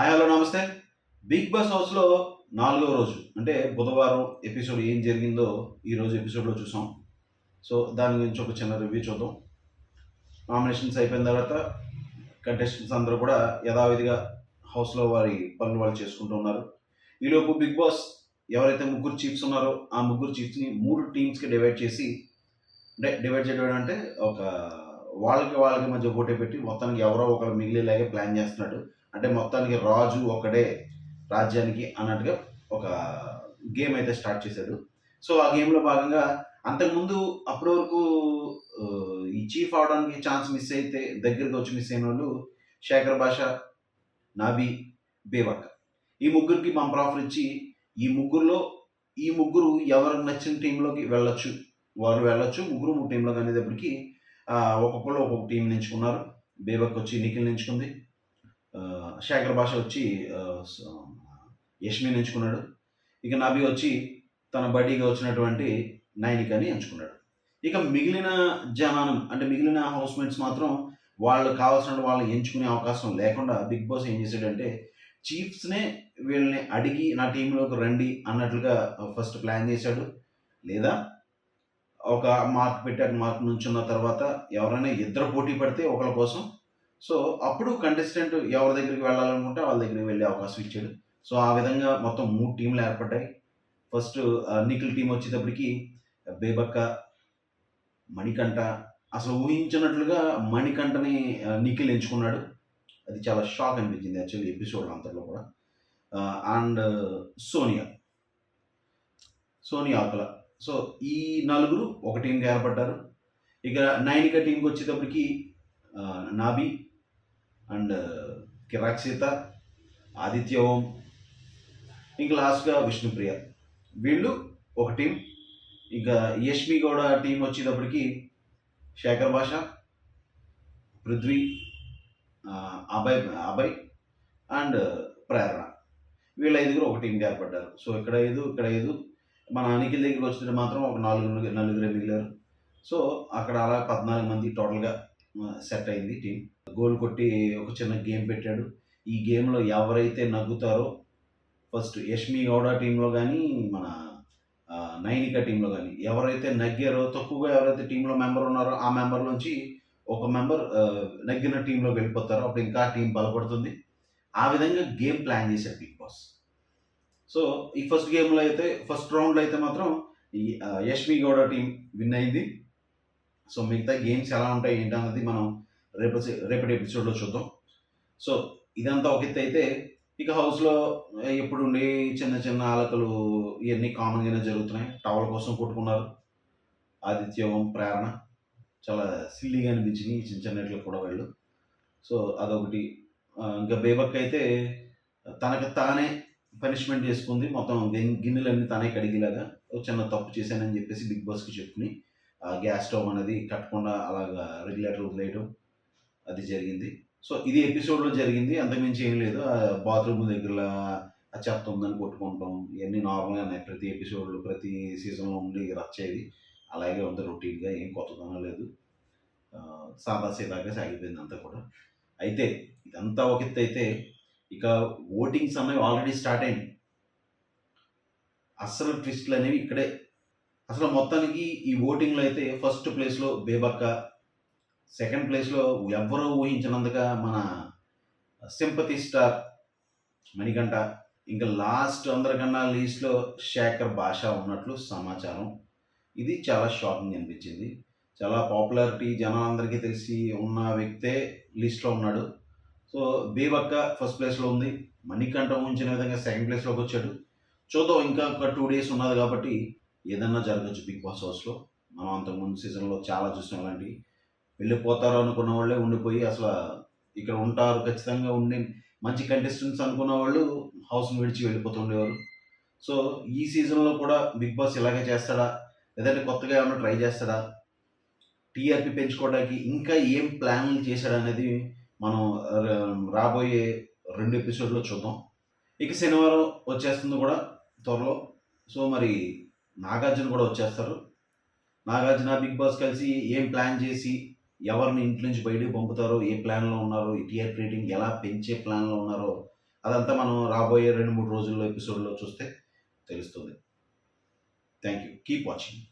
Hi hello నమస్తే. Big Boss హౌస్లో నాలుగో రోజు అంటే బుధవారం ఎపిసోడ్ ఏం జరిగిందో ఈరోజు ఎపిసోడ్లో చూసాం. సో దాని గురించి ఒక చిన్న రివ్యూ చూద్దాం. నామినేషన్స్ అయిపోయిన తర్వాత కంటెస్టెంట్స్ అందరూ కూడా యథావిధిగా హౌస్లో వారి పనులు వాళ్ళు చేసుకుంటూ ఉన్నారు. ఈలోపు బిగ్ బాస్ ఎవరైతే ముగ్గురు చీఫ్స్ ఉన్నారో ఆ ముగ్గురు చీఫ్స్ని మూడు టీమ్స్కి డివైడ్ చేసి అంటే డివైడ్ చేయడం అంటే ఒక వాళ్ళకి వాళ్ళకి మధ్య పోటీ పెట్టి మొత్తానికి ఎవరో ఒకరు మిగిలేలాగే ప్లాన్ చేస్తున్నాడు. అంటే మొత్తానికి రాజు ఒకడే రాజ్యానికి అన్నట్టుగా ఒక గేమ్ అయితే స్టార్ట్ చేశాడు. సో ఆ గేమ్లో భాగంగా అంతకుముందు అప్పటి వరకు ఈ చీఫ్ అవడానికి ఛాన్స్ మిస్ అయితే దగ్గరికి వచ్చి మిస్ అయిన వాళ్ళు శేఖర్ భాష నాబి బేవక్ ఈ ముగ్గురికి బంపర్ ఆఫర్ ఇచ్చి ఈ ముగ్గురులో ఈ ముగ్గురు ఎవరికి నచ్చిన టీంలోకి వెళ్ళొచ్చు వారు వెళ్ళొచ్చు ముగ్గురు మూడు టీంలోకి అనేటప్పటికి ఒక్కొక్కళ్ళు ఒక్కొక్క టీం ఎంచుకున్నారు బేబక్ వచ్చి నిఖిల్ ఎంచుకుంది శేఖర్ భాష వచ్చి యష్మిని ఎంచుకున్నాడు. ఇక నబీ వచ్చి తన బడీగా వచ్చినటువంటి నైనికని ఎంచుకున్నాడు. ఇక మిగిలిన జనానం అంటే మిగిలిన హౌస్మేట్స్ మాత్రం వాళ్ళు కావాల్సిన వాళ్ళని ఎంచుకునే అవకాశం లేకుండా బిగ్ బాస్ ఏం చేశాడంటే చీఫ్స్నే వీళ్ళని అడిగి నా టీంలోకి రండి అన్నట్లుగా ఫస్ట్ ప్లాన్ చేశాడు. లేదా ఒక మార్క్ పెట్టాక మార్క్ నుంచున్న తర్వాత ఎవరైనా ఇద్దరు పోటీ పడితే ఒకళ్ళ కోసం సో అప్పుడు కంటెస్టెంట్ ఎవరి దగ్గరికి వెళ్ళాలనుకుంటే వాళ్ళ దగ్గరికి వెళ్ళే అవకాశం ఇచ్చాడు. సో ఆ విధంగా మొత్తం మూడు టీంలు ఏర్పడ్డాయి. ఫస్ట్ నిఖిల్ టీం వచ్చేటప్పటికి బేబక్క మణికంఠ అసలు ఊహించినట్లుగా మణికంఠని నిఖిల్ ఎంచుకున్నాడు. అది చాలా షాక్ అనిపించింది యాక్చువల్లీ ఎపిసోడ్ అంతట్లో కూడా. అండ్ సోనియా. సోనియా ఆకుల. సో ఈ నలుగురు ఒక టీంకి ఏర్పడ్డారు. ఇక నైనిక టీంకి వచ్చేటప్పటికి ఆ, నాబి అండ్ కిరాక్ సీత ఆదిత్య ఓం ఇంకా లాస్ట్గా విష్ణుప్రియ. వీళ్ళు ఒక టీం. ఇంకా యష్మి గౌడ టీం వచ్చేటప్పటికి శేఖర్ భాష పృథ్వీ అభయ్ అభయ్ అండ్ ప్రేరణ. వీళ్ళ ఐదుగురు ఒక టీంకి ఏర్పడ్డారు. సో ఇక్కడ ఐదు ఇక్కడ ఐదు. మన అనికిల్ దగ్గరికి వచ్చినట్టు మాత్రం ఒక నాలుగు నలుగురే మిగిలారు. సో అక్కడ అలా పద్నాలుగు మంది టోటల్గా సెట్ అయింది టీం గోల్ కొట్టి ఒక చిన్న గేమ్ పెట్టాడు. ఈ గేమ్లో ఎవరైతే నగ్గుతారో ఫస్ట్ యష్మి గౌడ టీంలో కానీ మన నైనిక టీంలో కానీ ఎవరైతే నగ్గారో తక్కువగా ఎవరైతే టీంలో మెంబర్ ఉన్నారో ఆ మెంబర్ నుంచి ఒక మెంబర్ నగ్గిన టీంలో వెళ్ళిపోతారో. అప్పుడు ఇంకా టీం బలపడుతుంది. ఆ విధంగా గేమ్ ప్లాన్ చేశారు బిగ్ బాస్ సో ఈ ఫస్ట్ గేమ్లో అయితే ఫస్ట్ రౌండ్లో అయితే మాత్రం యష్మి గౌడ టీం విన్ అయింది. సో మిగతా గేమ్స్ ఎలా ఉంటాయి ఏంటన్నది మనం రేపు రేపటి ఎపిసోడ్లో చూద్దాం. సో ఇదంతా ఒక ఎత్తు అయితే ఇక హౌస్లో ఎప్పుడు ఉండే చిన్న చిన్న ఆలకలు ఇవన్నీ కామన్గానే జరుగుతున్నాయి. టవల్ కోసం కొట్టుకున్నారు. ఆదిత్యవం ప్రేరణ. చాలా సిల్లీగా అనిపించినాయి ఈ చిన్న చిన్నట్లు కూడా వెళ్ళు. సో అదొకటి. ఇంకా బేబక్ అయితే తనకు తానే పనిష్మెంట్ చేసుకుంది. మొత్తం గిన్నెలన్నీ తానే కడిగేలాగా ఒక చిన్న తప్పు చేశానని చెప్పేసి బిగ్ బాస్కి చెప్పుకుని గ్యాస్ స్టవ్ అనేది కట్టకుండా అలాగా రెగ్యులేటర్ వదిలేయడం అది జరిగింది. సో ఇది ఎపిసోడ్లో జరిగింది. అంతకుమించి ఏం లేదు. ఆ బాత్రూమ్ దగ్గర ఆ చెత్త ఉందని కొట్టుకుంటాం. ఇవన్నీ నార్మల్గా ఉన్నాయి. ప్రతి ఎపిసోడ్లో ప్రతి సీజన్లో ఉండి రచ్చేది అలాగే ఉంది రొటీన్గా. ఏం కొత్తదనం లేదు. సాదా సీదాగా సాగిపోయింది అంతా కూడా. అయితే ఇదంతా ఒక ఎత్తు అయితే ఇక ఓటింగ్స్ అనేవి ఆల్రెడీ స్టార్ట్ అయింది అసలు ట్విస్ట్లు అనేవి ఇక్కడే అసలు మొత్తానికి ఈ ఓటింగ్లో అయితే ఫస్ట్ ప్లేస్లో బేబక్క సెకండ్ ప్లేస్లో ఎవ్వరూ ఊహించినందుగా మన సింపతి స్టార్ మణికంఠ ఇంకా లాస్ట్ అందరికన్నా లీస్ట్లో శేఖర్ భాష ఉన్నట్లు సమాచారం. ఇది చాలా షాకింగ్ అనిపించింది. చాలా పాపులారిటీ జనాలందరికీ తెలిసి ఉన్న వ్యక్తే లిస్ట్లో ఉన్నాడు. సో బేబక్క ఫస్ట్ ప్లేస్లో ఉంది. మణికంఠ ఊహించిన విధంగా సెకండ్ ప్లేస్లోకి వచ్చాడు. చూద్దాం ఇంకా ఒక టూ డేస్ ఉన్నది కాబట్టి ఏదన్నా జరగచ్చు బిగ్ బాస్ హౌస్లో మనం అంతకుముందు సీజన్లో చాలా చూసాం అలాంటివి వెళ్ళిపోతారు అనుకున్న వాళ్ళే ఉండిపోయి అసలు ఇక్కడ ఉంటారు ఖచ్చితంగా ఉండి మంచి కంటెస్టెంట్స్ అనుకున్న వాళ్ళు హౌస్ని విడిచి వెళ్ళిపోతుండేవారు సో ఈ సీజన్లో కూడా బిగ్ బాస్ ఇలాగే చేస్తాడా? లేదంటే కొత్తగా ఏమైనా ట్రై చేస్తాడా? టీఆర్పీ పెంచుకోవడానికి ఇంకా ఏం ప్లాన్లు చేశాడు అనేది మనం రాబోయే రెండు ఎపిసోడ్లో చూద్దాం. ఇక శనివారం వచ్చేస్తుంది కూడా త్వరలో. సో మరి నాగార్జున కూడా వచ్చేస్తారు. నాగార్జున బిగ్ బాస్ కలిసి ఏం ప్లాన్ చేసి ఎవరిని ఇంటి నుంచి బయటకు పంపుతారో ఏ ప్లాన్లో ఉన్నారో టీఆర్ రేటింగ్ ఎలా పెంచే ప్లాన్లో ఉన్నారో అదంతా మనం రాబోయే రెండు మూడు రోజుల్లో ఎపిసోడ్లో చూస్తే తెలుస్తుంది. Thank you keep watching